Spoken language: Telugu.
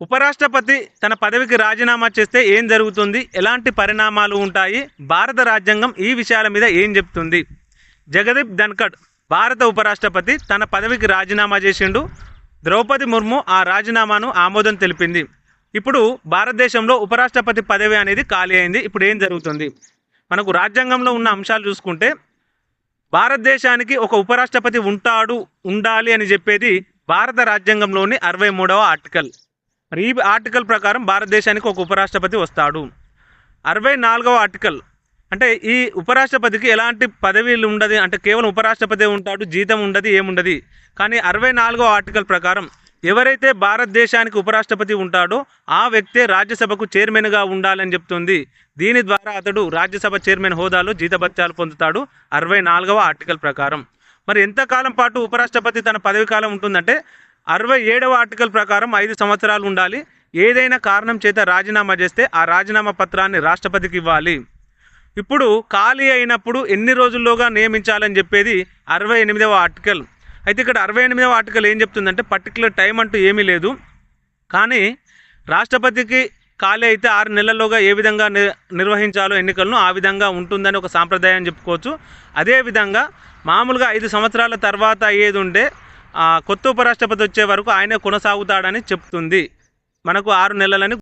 ఉపరాష్ట్రపతి తన పదవికి రాజీనామా చేస్తే ఏం జరుగుతుంది? ఎలాంటి పరిణామాలు ఉంటాయి? భారత రాజ్యాంగం ఈ విషయాల మీద ఏం చెప్తుంది? జగదీప్ ధన్కడ్ భారత ఉపరాష్ట్రపతి తన పదవికి రాజీనామా చేసిండు. ద్రౌపది ముర్ము ఆ రాజీనామాను ఆమోదం తెలిపింది. ఇప్పుడు భారతదేశంలో ఉపరాష్ట్రపతి పదవి అనేది ఖాళీ అయింది. ఇప్పుడు ఏం జరుగుతుంది? మనకు రాజ్యాంగంలో ఉన్న అంశాలు చూసుకుంటే భారతదేశానికి ఒక ఉపరాష్ట్రపతి ఉంటాడు ఉండాలి అని చెప్పేది భారత రాజ్యాంగంలోని అరవై మూడవ ఆర్టికల్. మరి ఈ ఆర్టికల్ ప్రకారం భారతదేశానికి ఒక ఉపరాష్ట్రపతి వస్తాడు. అరవై నాలుగవ ఆర్టికల్ అంటే ఈ ఉపరాష్ట్రపతికి ఎలాంటి పదవీలు ఉండదు అంటే కేవలం ఉపరాష్ట్రపతి ఉంటాడు జీతం ఉండదు ఏముండదు. కానీ అరవై నాలుగవ ఆర్టికల్ ప్రకారం ఎవరైతే భారతదేశానికి ఉపరాష్ట్రపతి ఉంటాడో ఆ వ్యక్తే రాజ్యసభకు చైర్మన్గా ఉండాలని చెప్తుంది. దీని ద్వారా అతడు రాజ్యసభ చైర్మన్ హోదాలో జీతభత్యాలు పొందుతాడు అరవై నాలుగవ ఆర్టికల్ ప్రకారం. మరి ఎంతకాలం పాటు ఉపరాష్ట్రపతి తన పదవి కాలం ఉంటుందంటే అరవై ఏడవ ఆర్టికల్ ప్రకారం ఐదు సంవత్సరాలు ఉండాలి. ఏదైనా కారణం చేత రాజీనామా చేస్తే ఆ రాజీనామా పత్రాన్ని రాష్ట్రపతికి ఇవ్వాలి. ఇప్పుడు ఖాళీ అయినప్పుడు ఎన్ని రోజుల్లోగా నియమించాలని చెప్పేది అరవై ఎనిమిదవ ఆర్టికల్. అయితే ఇక్కడ అరవై ఎనిమిదవ ఆర్టికల్ ఏం చెప్తుందంటే పర్టికులర్ టైం అంటూ ఏమీ లేదు. కానీ రాష్ట్రపతికి ఖాళీ అయితే ఆరు నెలల్లోగా ఏ విధంగా ని- నిర్వహించాలో ఎన్నికలను ఆ విధంగా ఉంటుందని ఒక సాంప్రదాయం చెప్పుకోవచ్చు. అదేవిధంగా మామూలుగా ఐదు సంవత్సరాల తర్వాత అయ్యేది ఉంటే కొత్త ఉపరాష్ట్రపతి వచ్చే వరకు ఆయనే కొనసాగుతాడని చెప్తుంది. మనకు ఆరు నెలలని